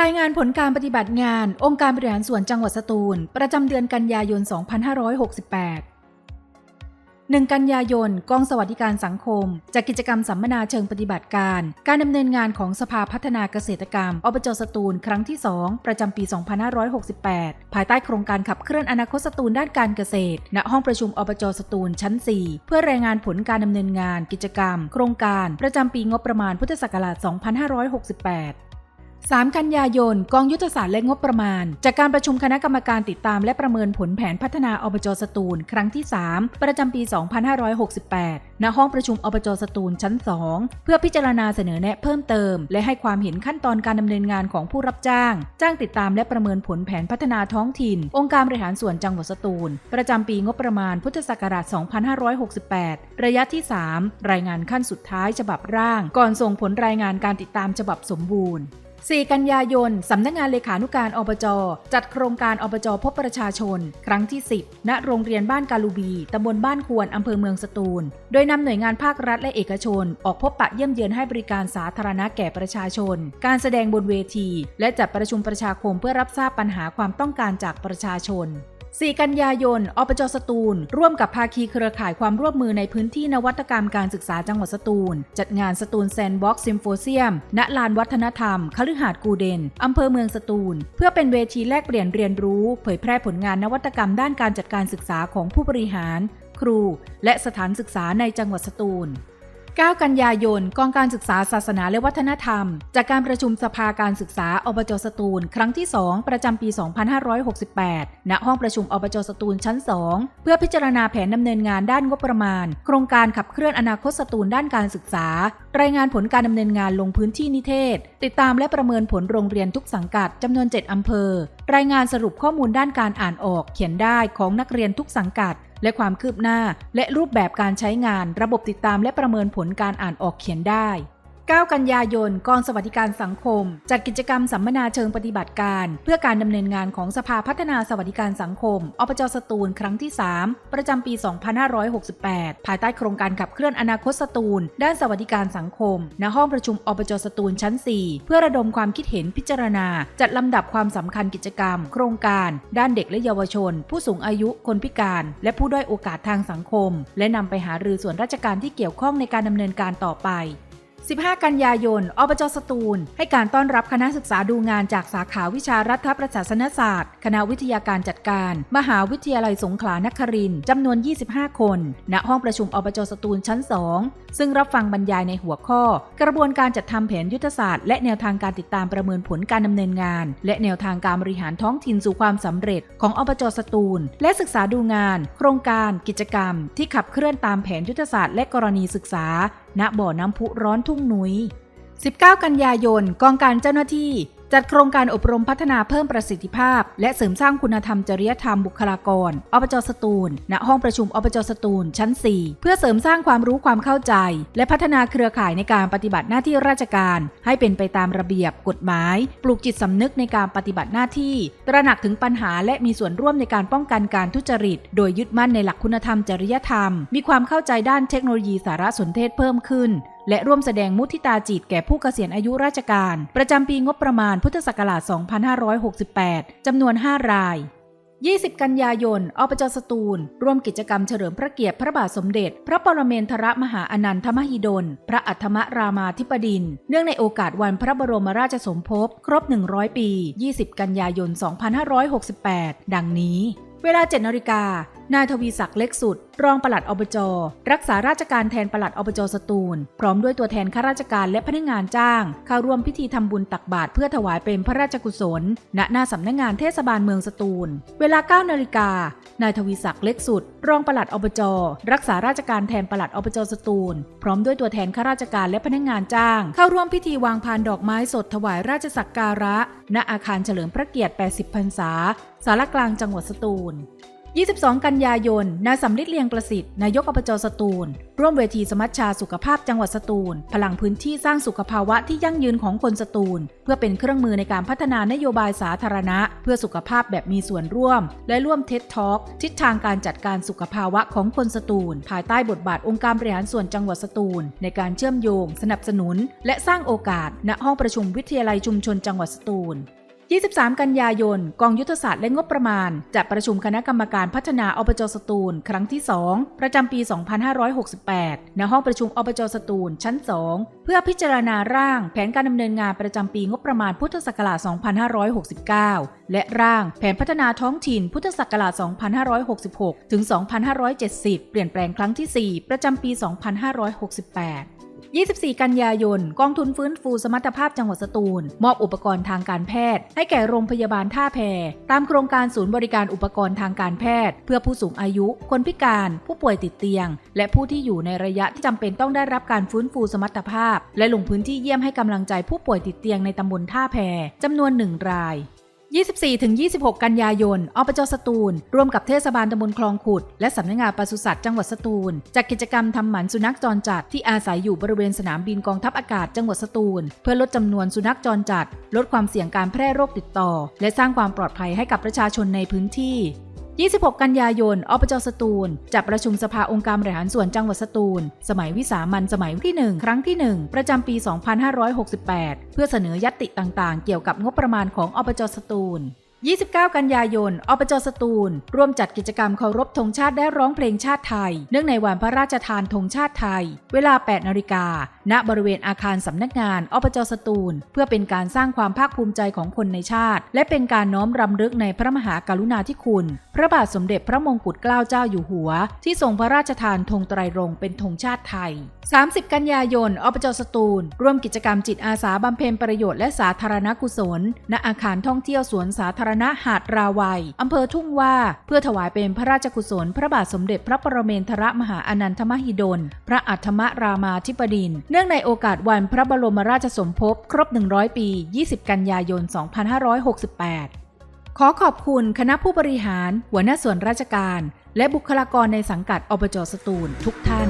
รายงานผลการปฏิบัติงาน องค์การบริหารส่วนจังหวัดสตูล ประจำเดือนกันยายน 2568 1 กันยายน กองสวัสดิการสังคมจัดกิจกรรมสัมมนาเชิงปฏิบัติการ การดำเนินงานของสภาพัฒนาเกษตรกรรมอบจสตูล ครั้งที่ 2 ประจำปี 2568 ภายใต้โครงการขับเคลื่อนอนาคตสตูลด้านการเกษตร ณ ห้องประชุมอบจสตูลชั้น 4 เพื่อรายงานผลการดำเนินงาน กิจกรรม โครงการ ประจำปีงบประมาณพุทธศักราช 2568 3 กันยายน กองยุทธศาสตร์และงบประมาณ จากการประชุมคณะกรรมการติดตามและประเมินผลแผนพัฒนาอบจสตูล ครั้งที่ 3 ประจำปี 2568 ณ ห้องประชุมอบจสตูลชั้น 2 เพื่อพิจารณาเสนอแนะเพิ่มเติม และให้ความเห็นขั้นตอนการดำเนินงานของผู้รับจ้าง จ้างติดตามและประเมินผลแผนพัฒนาท้องถิ่น องค์การบริหารส่วนจังหวัดสตูล ประจำปีงบประมาณพุทธศักราช 2568 ระยะที่ 3 รายงานขั้นสุดท้ายฉบับร่าง ก่อนส่งผลรายงานการติดตามฉบับสมบูรณ์ 4 กันยายน สำนักงานเลขานุการอบจ จัดโครงการอบจพบประชาชน ครั้งที่ 10 ณ โรงเรียนบ้านกาลูบี ตำบลบ้านควร อำเภอเมืองสตูล โดยนำหน่วยงานภาครัฐและเอกชน ออกพบปะเยี่ยมเยือนให้บริการสาธารณะแก่ประชาชน การแสดงบนเวที และจัดประชุมประชาคมเพื่อรับทราบปัญหาความต้องการจากประชาชน 4 กันยายน อปจสตูล ร่วมกับภาคีเครือข่ายความร่วมมือในพื้นที่นวัตกรรมการศึกษาจังหวัดสตูล จัดงานสตูลแซนด์บ็อกซ์ซิมโฟเซียม ณ ลานวัฒนธรรมคฤหาสน์กูเดน อำเภอเมืองสตูล เพื่อเป็นเวทีแลกเปลี่ยนเรียนรู้ เผยแพร่ผลงานนวัตกรรมด้านการจัดการศึกษาของผู้บริหาร ครู และสถานศึกษาในจังหวัดสตูล 9 กันยายน กองการศึกษาศาสนาและวัฒนธรรม จากการประชุมสภาการศึกษาอบจสตูล ครั้งที่ 2 ประจำปี 2568 ณ ห้องประชุมอบจสตูลชั้น 2 เพื่อพิจารณาแผนดำเนินงานด้านงบประมาณ โครงการขับเคลื่อนอนาคตสตูลด้านการศึกษา รายงานผลการดำเนินงานลงพื้นที่นิเทศ ติดตามและประเมินผลโรงเรียนทุกสังกัดจำนวน 7อำเภอ รายงานสรุปข้อมูลด้านการอ่านออก เขียนได้ของนักเรียนทุกสังกัด และความคืบหน้าและรูปแบบการใช้งานระบบติดตามและประเมินผลการอ่านออกเขียนได้ 9 กันยายน กองสวัสดิการสังคม จัดกิจกรรมสัมมนาเชิงปฏิบัติการ เพื่อการดำเนินงานของสภาพัฒนาสวัสดิการสังคมอบจสตูลครั้งที่ 3 ประจำปี 2568 ภายใต้โครงการขับเคลื่อนอนาคตสตูล ด้านสวัสดิการสังคม ณ ห้องประชุมอบจสตูลชั้น 4 เพื่อระดมความคิดเห็นพิจารณา จัดลำดับความสำคัญกิจกรรม โครงการ ด้านเด็กและเยาวชน ผู้สูงอายุคนพิการ และผู้ด้อยโอกาสทางสังคม และนำไปหารือส่วนราชการที่เกี่ยวข้องในการดำเนินการต่อไป 15 กันยายน อบจสตูล ให้การต้อนรับคณะศึกษาดูงานจากสาขาวิชารัฐประศาสนศาสตร์ คณะวิทยาการจัดการ มหาวิทยาลัยสงขลานครินทร์จำนวน 25 คน ณ ห้องประชุมอบจสตูลชั้น 2 ซึ่งรับฟังบรรยายในหัวข้อ กระบวนการจัดทำแผนยุทธศาสตร์และแนวทางการติดตามประเมินผลการดำเนินงาน และแนวทางการบริหารท้องถิ่นสู่ความสำเร็จ ของอบจสตูล และศึกษาดูงาน โครงการ กิจกรรม ที่ขับเคลื่อนตามแผนยุทธศาสตร์และกรณีศึกษาณบ่อน้ำพุร้อนทุ่งนุย 19 กันยายนกองการเจ้าหน้าที่ จัดโครงการอบรมพัฒนาเพิ่มประสิทธิภาพ และเสริมสร้างคุณธรรมจริยธรรมบุคลากรอบจสตูล ณ ห้องประชุมอบจสตูล ชั้น 4 เพื่อเสริมสร้างความรู้ความเข้าใจ และพัฒนาเครือข่ายในการปฏิบัติหน้าที่ราชการ ให้เป็นไปตามระเบียบกฎหมาย ปลูกจิตสำนึกในการปฏิบัติหน้าที่ ตระหนักถึงปัญหาและมีส่วนร่วมในการป้องกันการทุจริต โดยยึดมั่นในหลักคุณธรรมจริยธรรม มีความเข้าใจด้านเทคโนโลยีสารสนเทศเพิ่มขึ้น และร่วมแสดงมุทิตาจิตแก่ผู้เกษียณอายุราชการ ประจำปีงบประมาณพุทธศักราช 2568 จำนวน 5 ราย 20 กันยายนอบจสตูล ร่วมกิจกรรมเฉลิมพระเกียรติพระบาทสมเด็จ พระปรเมนทรมหาอนันทมหิดล พระอัฏฐมรามาธิบดิน เนื่องในโอกาสวันพระบรมราชสมภพ ครบ 100 ปี 20 กันยายน 2568 ดังนี้ เวลา 7นาฬิกา นายทวีศักดิ์เล็กสุด รองปลัดอบจ รักษาราชการแทนปลัดอบจสตูล พร้อมด้วยตัวแทนข้าราชการและพนักงานจ้าง เข้าร่วมพิธีทำบุญตักบาตรเพื่อถวายเป็นพระราชกุศล ณ หน้าสำนักงานเทศบาลเมืองสตูล เวลา 9 นาฬิกา นายทวีศักดิ์เล็กสุด รองปลัดอบจ รักษาราชการแทนปลัดอบจสตูล พร้อมด้วยตัวแทนข้าราชการและพนักงานจ้าง เข้าร่วมพิธีวางพานดอกไม้สดถวายราชสักการะ ณ อาคารเฉลิมพระเกียรติ 80 พรรษา สารกลางจังหวัดสตูล 22 กันยายน นายสำลิดเลียงประสิทธิ์ นายกอบจสตูล ร่วมเวทีสมัชชาสุขภาพจังหวัดสตูล พลังพื้นที่สร้างสุขภาวะที่ยั่งยืนของคนสตูล เพื่อเป็นเครื่องมือในการพัฒนานโยบายสาธารณะ เพื่อสุขภาพแบบมีส่วนร่วม และร่วมเท็ดทอ k ทิศทางการจัดการสุขภาวะของคนสตูล ภายใต้บทบาทองค์การบริหารส่วนจังหวัดสตูล ในการเชื่อมโยง สนับสนุน และสร้างโอกาส ณห้องประชุมวิทยาลัยชุมชนจังหวัดสตูล 23 กันยายน กองยุทธศาสตร์และงบประมาณจัดประชุมคณะกรรมการพัฒนาอบจสตูล ครั้งที่ 2 ประจำปี 2568 ณ ห้องประชุมอบจสตูล ชั้น 2 เพื่อพิจารณาร่างแผนการดำเนินงานประจำปีงบประมาณพุทธศักราช 2569 และร่างแผนพัฒนาท้องถิ่นพุทธศักราช 2566 ถึง 2570 เปลี่ยนแปลงครั้งที่ 4 ประจำปี 2568 24 กันยายน กองทุนฟื้นฟูสมรรถภาพจังหวัดสตูล มอบอุปกรณ์ทางการแพทย์ ให้แก่โรงพยาบาลท่าแพ ตามโครงการศูนย์บริการอุปกรณ์ทางการแพทย์ เพื่อผู้สูงอายุ คนพิการ ผู้ป่วยติดเตียง และผู้ที่อยู่ในระยะที่จำเป็นต้องได้รับการฟื้นฟูสมรรถภาพ และลงพื้นที่เยี่ยมให้กำลังใจผู้ป่วยติดเตียงในตำบลท่าแพจำนวนหนึ่งราย 24-26 กันยายนอปจสตูล ร่วมกับเทศบาลตำบลคลองขุด และสำนักงานปศุสัตว์จังหวัดสตูล จัดกิจกรรมทำหมันสุนัขจรจัดที่อาศัยอยู่บริเวณสนามบินกองทัพอากาศจังหวัดสตูล เพื่อลดจำนวนสุนัขจรจัด ลดความเสี่ยงการแพร่โรคติดต่อ และสร้างความปลอดภัยให้กับประชาชนในพื้นที่ 26 กันยายนอบจสตูลจัดประชุมสภาองค์การบริหารส่วนจังหวัดสตูล สมัยวิสามันสมัยที่ 1 ครั้งที่ 1 ประจำปี 2568 เพื่อเสนอยัตติต่างๆ เกี่ยวกับงบประมาณของอบจสตูล 29 กันยายนอบจสตูล ร่วมจัดกิจกรรมเคารพธงชาติได้ร้องเพลงชาติไทย เนื่องในวันพระราชทานธงชาติไทย เวลา 8 นาฬิกา ณ บริเวณอาคารสำนักงานอบจสตูล เพื่อเป็นการสร้างความภาคภูมิใจของคนในชาติ และเป็นการน้อมรำลึกในพระมหากรุณาธิคุณ พระบาทสมเด็จพระมงกุฎเกล้าเจ้าอยู่หัว ที่ทรงพระราชทานธงไตรรงค์เป็นธงชาติไทย 30 กันยายนอบจสตูล ร่วมกิจกรรมจิตอาสาบำเพ็ญประโยชน์และสาธารณกุศล ณ อาคารท่องเที่ยวสวนสาธารณะหาดราวัยอำเภอทุ่งว่า เพื่อถวายเป็นพระราชกุศล พระบาทสมเด็จพระปรเมนทรมหาอนันทมหิดล พระอัฏฐมรามาธิบดิน เนื่องในโอกาสวันพระบรมราชสมภพครบ 100 ปี 20 กันยายน 2568 ขอขอบคุณคณะผู้บริหาร หัวหน้าส่วนราชการ และบุคลากรในสังกัดอบจสตูลทุกท่าน